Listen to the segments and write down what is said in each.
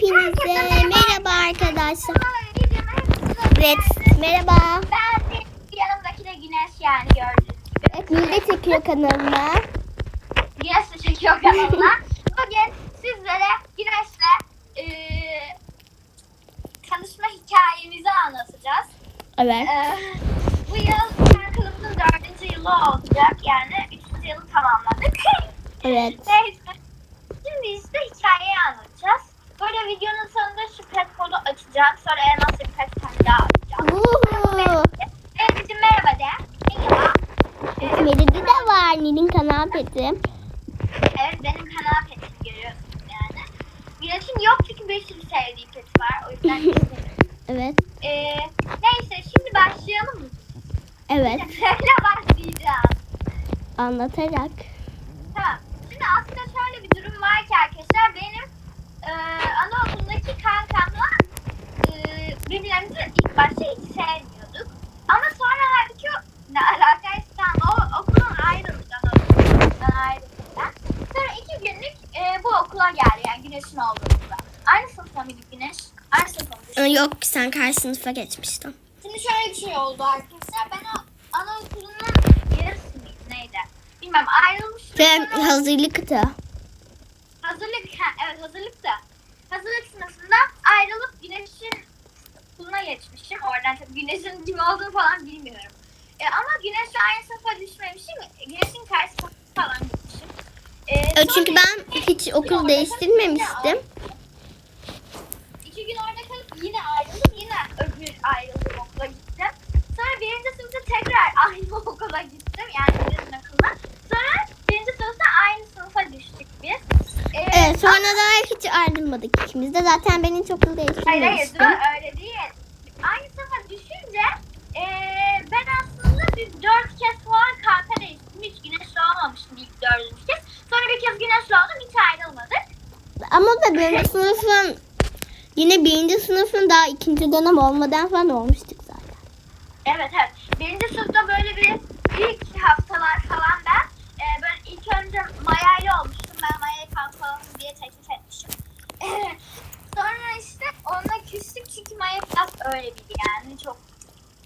Hepinize merhaba arkadaşlar. Evet merhaba. Ben de yanımdaki de Güneş yani gördüğünüz gibi. Evet Nilde çekiyor kanalına. Güneş de çekiyor kanalına. Bugün sizlere Güneş'le eee tanışma hikayemizi anlatacağız. Evet. Eee, bu yıl kankalımızın dördüncü yılı olacak yani üçüncü yılı tamamladık. Evet. Neyse. Şimdi işte hikayeyi anlatacağız. Böyle videonun sonunda şu pet kodu açacağım. Sonra en az bir pet tane daha açacağım. Uhu. Elif'cim merhaba de. Merhaba. Ee, de var Nil'in kanal peti. evet benim kanal petimi görüyorsunuz yani. Güneş'in yok çünkü bir sürü sevdiği pet var. O yüzden istemiyorum. Evet. Ee, neyse şimdi başlayalım mı? Evet. Şöyle başlayacağız. Anlatarak. Tamam. Şimdi aslında şöyle bir durum var ki arkadaşlar benim e, anaokulundaki kankamla e, birbirlerimizi ilk başta hiç sevmiyorduk. Ama sonra halbuki o- ne alakaysa o okuldan ayrıldık anaokulundan ayrıldık ben. Sonra iki günlük e, bu okula geldi yani Güneş'in olduğu okula. Aynı sınıfta mıydık Güneş? Aynı sınıfta mıydık? Yok sen karşı sınıfa geçmiştin. Şimdi şöyle bir şey oldu arkadaşlar. Ben o anaokulunun yarısı mıydı neydi? Bilmem ayrılmıştım. Sonra- hazırlıkta. Hazırlık, ha, evet. Hazırlık Güneş'in kim olduğunu falan bilmiyorum. E, ama Güneş'le aynı sınıfa düşmemişim. Güneş'in karşı sınıfa falan gitmişim. E, sonra Çünkü ben hiç okul değiştirmemiştim. İki gün orada kalıp yine ayrıldım. Yine öbür ayrıldığım okula gittim. Sonra birinci sınıfta tekrar aynı okula gittim. Yani Güneş'in okuluna. Sonra birinci sınıfta aynı sınıfa düştük biz. E, Evet sonra da hiç ayrılmadık ikimiz de. Zaten ben hiç okul Hayır hayır değiştirmemiştim. dur Güneşli oldum hiç ayrılmadık. Ama da birinci sınıfın yine birinci sınıfın daha ikinci dönem olmadan falan olmuştuk zaten. Evet evet. Birinci sınıfta böyle bir ilk haftalar falan ben eee, böyle ilk önce Maya ile olmuştum. Ben Maya'yı kanka olalım diye teklif etmişim. Sonra işte onunla küstük çünkü Maya biraz öyle biri yani çok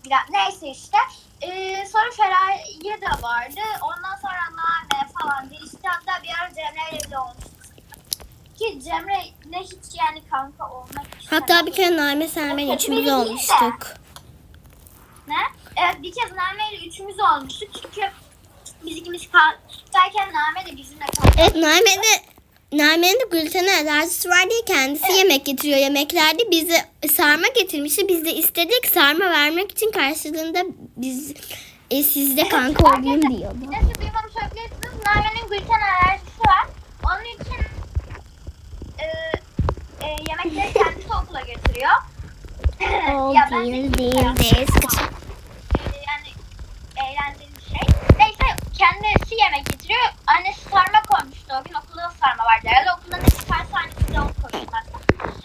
biraz neyse işte. Ee, sonra Feraye de vardı. Ondan sonra Name falan değişti. Hatta bir ara Cemre ile de olmuştu. Ki Cemre ne hiç yani kanka olmak Hatta bir kere Naime Kötü üçümüz de. olmuştuk. Ne? Evet bir kez Name ile üçümüz olmuştuk. Çünkü biz ikimiz kalktayken Name de bizimle kalktı. Evet Naime'de Naime'nin de gluten alerjisi var diye kendisi yemek getiriyor. Yemeklerde bize sarma getirmişti. Biz de istedik sarma vermek için karşılığında biz e, sizde kanka olayım diyordu. Neyse duymamış olabilirsiniz. Name'nin gluten alerjisi var. Onun için e, e, yemekleri kendisi okula getiriyor. O Ya ben de değil değil yani eğlenceli bir şey. Neyse kendisi yemek getiriyor. Annesi sarma koymuştu o gün. Okulda da sarma vardı. Herhalde okulda ne çıkarsa annesi de onu koymuşlar.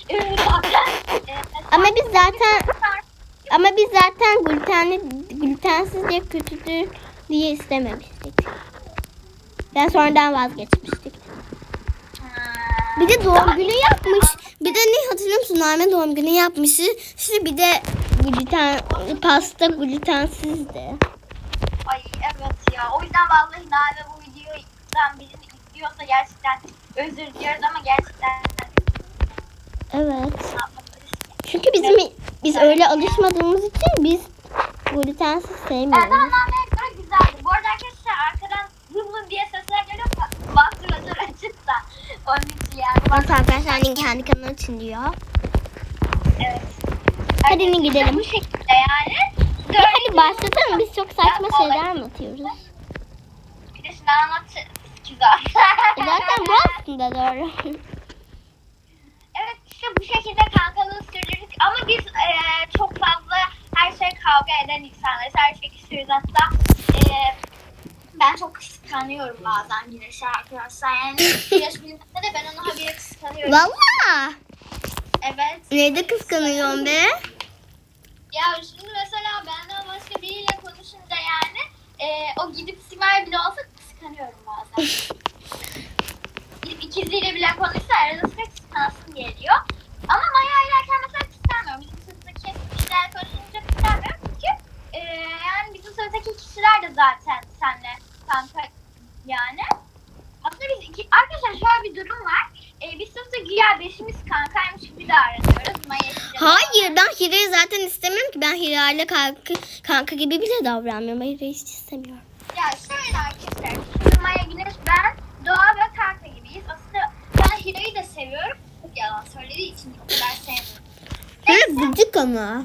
E, zaten, e, Ama biz zaten sarma- ama biz zaten glutenli glutensiz diye kötüdür diye istememiştik. Ben sonradan vazgeçmiştik. Bir de doğum günü yapmış. Bir de ne hatırlıyor musun? Doğum günü yapmış. İşte bir de gluten pasta glutensizdi. Ay evet ya. O yüzden vallahi Nade bu videodan birini izliyorsa gerçekten özür diliyoruz ama gerçekten Evet. Çünkü bizim biz öyle alışmadığımız için biz glutensiz Evet sevmiyoruz. ama Nade'ye göre güzeldi. Bu arada arkadaşlar arkadan vın diye sesler geliyor. Vantilatör açık da. Onun yani. Bak arkadaşlar annem kendi kanalı için diyor. Evet. Hadi Arkadaşlar, gidelim. Bu şekilde yani. Ya hadi başlatalım. Biz çok saçma şeyler anlatıyoruz. Bir de şimdi anlat ki zaten. E Zaten bu aslında doğru. Evet işte bu şekilde kankalığı sürdürdük ama biz eee, çok fazla her şey kavga eden insanlarız. Her şey küsüyoruz hatta eee, ben çok kıskanıyorum bazen Güneş'i arkadaşlar. Yani Güneş bilmese de ben onu habire kıskanıyorum. Valla. Evet. Neyde kıskanıyorsun be? Ya şimdi mesela benden başka biriyle konuşunca yani eee, o gidip Simay bile olsa kıskanıyorum bazen. gidip ikiziyle bile konuşsa arada sıra kıskansın geliyor. Ama Maya ilerken mesela kıskanmıyorum. Bizim sınıftaki kişiler konuşunca kıskanmıyorum. Çünkü e, yani bizim sınıftaki kişiler de zaten kanka yani. Aslında biz iki, arkadaşlar şöyle bir durum var. E, biz sınıfta güya beşimiz kankaymış gibi davranıyoruz. Maya. Hayır ben Hira'yı zaten istemiyorum ki. Ben Hira ile kanka, kanka gibi bile davranmıyorum. Hira'yı hiç istemiyorum. Ya şöyle arkadaşlar. Şimdi Maya Güneş ben Doğa ve Kanka gibiyiz. Aslında ben Hira'yı da seviyorum. Çok yalan söylediği için o kadar sevmiyorum. Hira gıcık ama.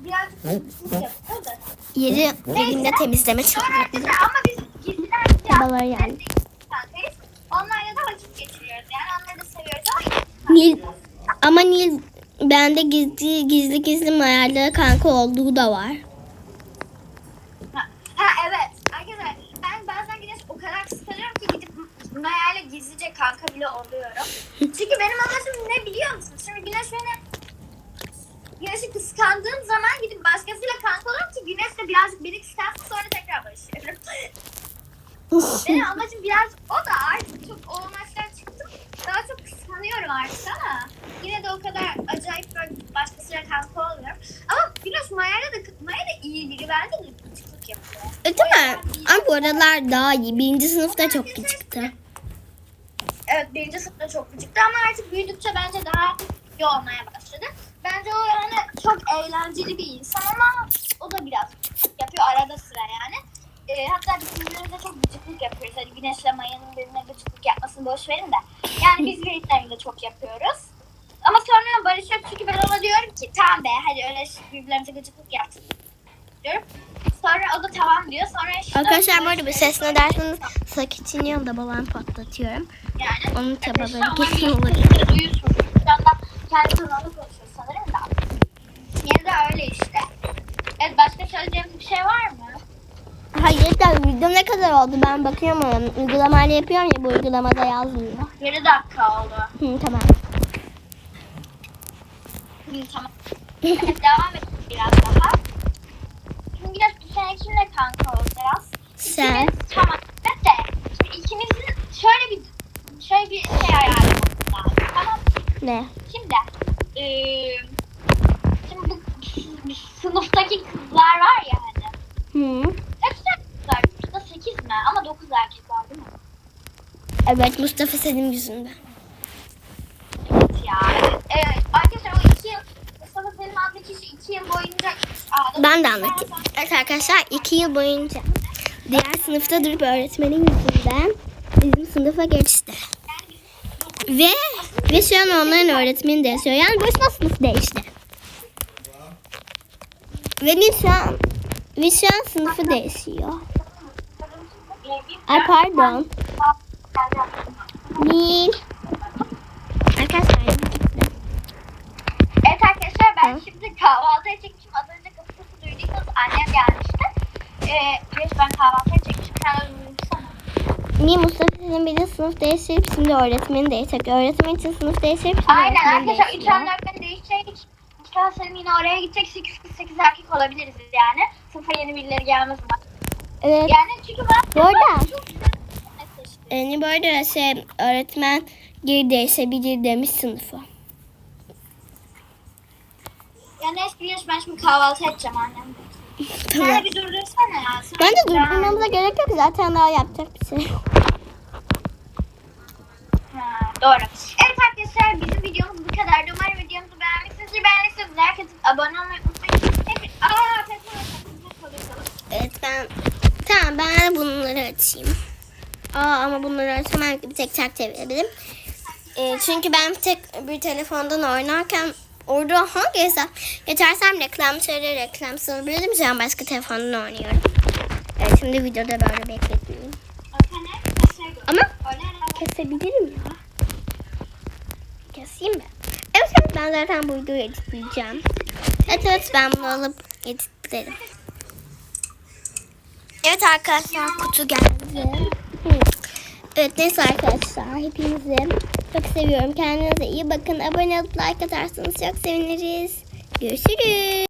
Birazcık gıcık yapıyor da. Yeri evinde temizleme arkadaşlar ama biz gizliden gizli Babalar yani. Onlarla da vakit geçiriyoruz. Yani onları da seviyoruz ama Nil, ama Nil bende gizli gizli gizli Maya'yla kanka olduğu da var. Ha, ha evet. Arkadaşlar ben bazen Güneş o kadar kıskanıyorum ki gidip Maya'yla gizlice kanka bile oluyorum. Çünkü benim amacım ne biliyor musun? Şimdi Güneş beni Güneş'i kıskandığım zaman gidip başkasıyla kanka olurum ki Güneş de birazcık beni kıskansın sonra tekrar barışıyorum. benim amacım biraz o da artık çok o amaçtan çıktım. Daha çok kıskanıyorum artık ama yine de o kadar acayip böyle başkasıyla kanka olmuyorum. Ama Güneş Maya'yla da Maya da iyi biri. Bence de gıcıklık yapıyor. E, değil mi? Ama bu aralar daha iyi. Birinci sınıfta çok gıcıktı. Evet birinci sınıfta çok gıcıktı ama artık büyüdükçe bence daha iyi olmaya başladı. Bence o yani çok eğlenceli bir insan ama o da biraz yapıyor arada sıra yani. Ee, hatta biz birbirimize çok gıcıklık yapıyoruz. Hadi Güneş'le Maya'nın birbirine gıcıklık yapmasını boş verin de. Yani biz birbirlerine çok yapıyoruz. Ama sonra barışıyoruz çünkü ben ona diyorum ki tamam be hadi öyle birbirlerimize gıcıklık yaptık diyorum. Sonra o da tamam diyor. Sonra işte Arkadaşlar bu arada bir sesine derseniz sakit iniyorum da babam patlatıyorum. yani Onun tabaları kesin olur. duyuyorsunuz, kendi kanalını konuşuyor sanırım da. Yine de öyle işte. Evet başka söyleyeceğimiz bir şey var mı? Hayır da video ne kadar oldu ben bakıyorum ona. Uygulamayla yapıyorum ya bu uygulamada yazmıyor. Yarı dakika oldu. Hı, tamam. Hı, tamam. Evet, devam edelim biraz daha. Şimdi biraz bu sene kimle kanka olacağız? Sen. İkimiz, tamam. Evet de şimdi ikimizin şöyle bir şöyle bir şey ayarlamamız lazım. Tamam? Ne? Şimdi eee şimdi bu sınıftaki kızlar var ya hani. Hı. Kaç tane kız var? Sınıfta 8 mi? Ama 9 erkek var değil mi? Evet Mustafa Selim yüzünden. Evet ya. Evet. Arkadaşlar o 2 yıl Mustafa Selim adlı kişi 2 yıl boyunca Aa, Ben de anlatayım. Evet arkadaşlar iki yıl boyunca diğer sınıfta durup öğretmenin yüzünden bizim sınıfa geçti. Ve ve şu an onların öğretmeni değişiyor. Yani boşuna sınıf değişti. Ve biz şu an ve şu an sınıfı değişiyor. Ay pardon. Nil. Arkadaşlar gitti. Evet arkadaşlar ben Hı. şimdi kahvaltıya çekmişim. Az önce kapı sesi duyduysanız annem gelmişti. Ee, evet ben kahvaltıya çekmişim. Sen. Niye Mustafa Selim bir de sınıf değiştirip şimdi öğretmeni değişecek. Öğretmen için sınıf değiştirip şimdi Aynen arkadaşlar 3 değiştiriyor. öğretmen değişecek. Mustafa Selim yine oraya gidecek. 8 kız 8 erkek olabiliriz yani. Sınıfa yeni birileri gelmez umarım. Evet. Yani çünkü ben Bu arada-. Yani bu arada şey öğretmen geri değişebilir demiş sınıfı. Ya neyse biliyorsun ben şimdi kahvaltı edeceğim annem. Tamam. Sen bir durdursana ya. Sen Bence Ben- durdurmamıza gerek yok. Zaten daha yapacak bir şey. Ha, doğru. Evet arkadaşlar bizim videomuz bu kadardı. Umarım videomuzu beğenmişsinizdir. Beğendiyseniz like atıp abone olmayı unutmayın. Hep... Aa. Evet ben tamam ben bunları açayım. Aa ama bunları açamam bir tek tak çevirebilirim. Ee, çünkü ben tek bir telefondan oynarken orada hangi hesap geçersem reklamları reklam sığabilirim. Şu an başka telefondan oynuyorum. Evet şimdi videoda böyle bekletmeyeyim. Ama kesebilirim ya. Keseyim mi? Evet ben zaten bu videoyu editleyeceğim. Evet evet ben bunu alıp editlerim. Evet arkadaşlar kutu geldi. Evet neyse arkadaşlar hepinizi çok seviyorum. Kendinize iyi bakın. Abone olup like atarsanız çok seviniriz. Görüşürüz.